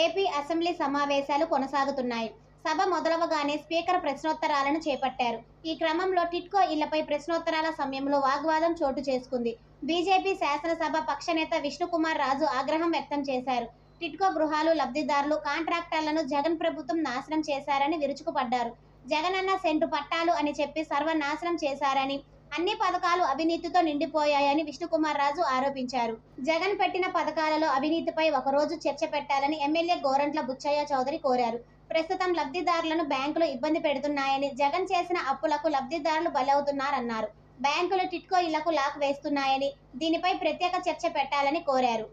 AP assembly సమావేశాలు కొనసాగుతున్నాయి. సభ మొదలవగానే speaker ప్రశ్నోత్తరాలను చేపట్టారు. ఈ క్రమంలో టిట్కో ఇళ్ళపై ప్రశ్నోత్తరాల సమయంలో వాగ్వాదం చోటు చేసుకుంది. బీజేపీ శాసనసభ పక్షనేత విష్ణుకుమార్ రాజు ఆగ్రహం వ్యక్తం చేశారు. టిట్కో గృహాలు లబ్ధిదారులు కాంట్రాక్టర్లను జగన్ ప్రభుత్వం నాశనం చేశారని విరుచుకుపడ్డారు. జగనన్న సెంటు పట్టాలు అని చెప్పి సర్వనాశనం చేశారని అన్ని పథకాలు అవినీతితో నిండిపోయాయని విష్ణుకుమార్ రాజు ఆరోపించారు. జగన్ పెట్టిన పథకాలలో అవినీతిపై ఒకరోజు చర్చ పెట్టాలని ఎమ్మెల్యే గోరంట్ల బుచ్చయ్య చౌదరి కోరారు. ప్రస్తుతం లబ్ధిదారులను బ్యాంకులు ఇబ్బంది పెడుతున్నాయని జగన్ చేసిన అప్పులకు లబ్ధిదారులు బలవుతున్నారన్నారు. బ్యాంకులు టిట్కో ఇళ్ళకు లాక్ వేస్తున్నాయని దీనిపై ప్రత్యేక చర్చ పెట్టాలని కోరారు.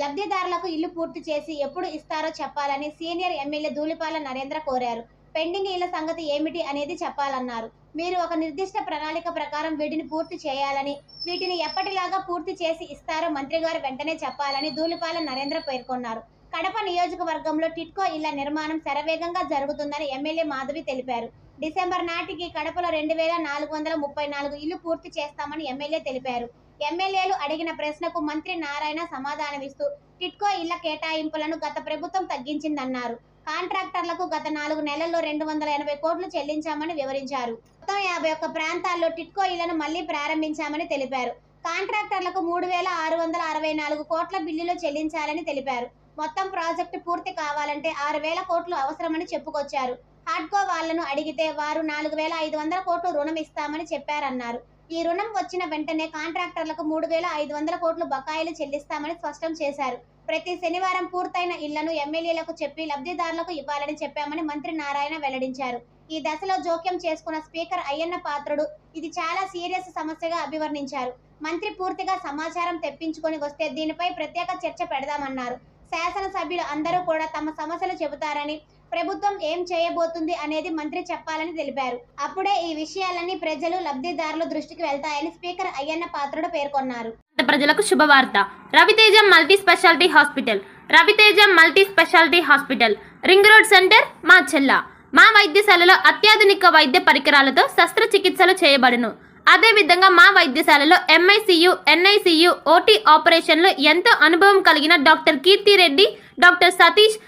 లబ్ధిదారులకు ఇల్లు పూర్తి చేసి ఎప్పుడు ఇస్తారో చెప్పాలని సీనియర్ ఎమ్మెల్యే ధూళిపాల నరేంద్ర కోరారు. పెండింగ్ ఇళ్ళ సంగతి ఏమిటి అనేది చెప్పాలన్నారు. మీరు ఒక నిర్దిష్ట ప్రణాళిక ప్రకారం వీటిని పూర్తి చేయాలని వీటిని ఎప్పటిలాగా పూర్తి చేసి ఇస్తారో మంత్రి గారు వెంటనే చెప్పాలని ధూళిపాల నరేంద్ర పేర్కొన్నారు. కడప నియోజకవర్గంలో టిట్కో ఇళ్ళ నిర్మాణం శరవేగంగా జరుగుతుందని ఎమ్మెల్యే మాధవి తెలిపారు. డిసెంబర్ నాటికి కడపలో రెండు వేల నాలుగు వందల ముప్పై నాలుగు ఇల్లు పూర్తి చేస్తామని ఎమ్మెల్యే తెలిపారు. ఎమ్మెల్యేలు అడిగిన ప్రశ్నకు మంత్రి నారాయణ సమాధానమిస్తూ టిట్కో ఇళ్ళ కేటాయింపులను గత ప్రభుత్వం తగ్గించిందన్నారు. కాంట్రాక్టర్లకు గత నాలుగు నెలల్లో రెండు వందల ఎనభై కోట్లు చెల్లించామని వివరించారు. మొత్తం యాభై ఒక్క ప్రాంతాల్లో టిట్కో ఇళ్ళను మళ్ళీ ప్రారంభించామని తెలిపారు. కాంట్రాక్టర్లకు మూడు వేల ఆరు వందల అరవై నాలుగు కోట్ల బిల్లులు చెల్లించాలని తెలిపారు. మొత్తం ప్రాజెక్టు పూర్తి కావాలంటే ఆరు వేల కోట్లు అవసరమని చెప్పుకొచ్చారు. హాడ్కో వాళ్ళను అడిగితే వారు నాలుగు వేల ఐదు వందల కోట్లు రుణం ఇస్తామని చెప్పారన్నారు. ఈ రుణం వచ్చిన వెంటనే కాంట్రాక్టర్లకు మూడు వేల ఐదు వందల కోట్లు బకాయిలు చెల్లిస్తామని స్పష్టం చేశారు. ప్రతి శనివారం పూర్తయిన ఇళ్ళను ఎమ్మెల్యేలకు చెప్పి లబ్ధిదారులకు ఇవ్వాలని చెప్పామని మంత్రి నారాయణ వెల్లడించారు. ఈ దశలో జోక్యం చేసుకున్న స్పీకర్ అయ్యన్న పాత్రుడు ఇది చాలా సీరియస్ సమస్యగా అభివర్ణించారు. మంత్రి పూర్తిగా సమాచారం తెప్పించుకొని వస్తే దీనిపై ప్రత్యేక చర్చ పెడదామన్నారు. శాసనసభ్యులు అందరూ కూడా తమ సమస్యలు చెబుతారని ప్రభుత్వం ఏం చేయబోతుంది అనేది మంత్రి చెప్పాలని తెలిపారు. అప్పుడే ఈ విషయాలన్నీ ప్రజలు లబ్ధిదారుల దృష్టికి వెళ్తాయని స్పీకర్ అయ్యన్న పాత్రుడు పేర్కొన్నారు. ప్రజలకు శుభవార్త. Raviteja multi speciality hospital. Raviteja multi speciality hospital. Ring road centre మా చెల్ల. మా వైద్యశాలలో అత్యాధునిక వైద్య పరికరాలతో శస్త్రచికిత్సలు చేయబడును. అదేవిధంగా మా వైద్యశాలలో ఎంఐసియు ఎన్ఐసియు ఓటీ ఆపరేషన్లు ఎంతో అనుభవం కలిగిన doctor Keerthi Reddy doctor Satish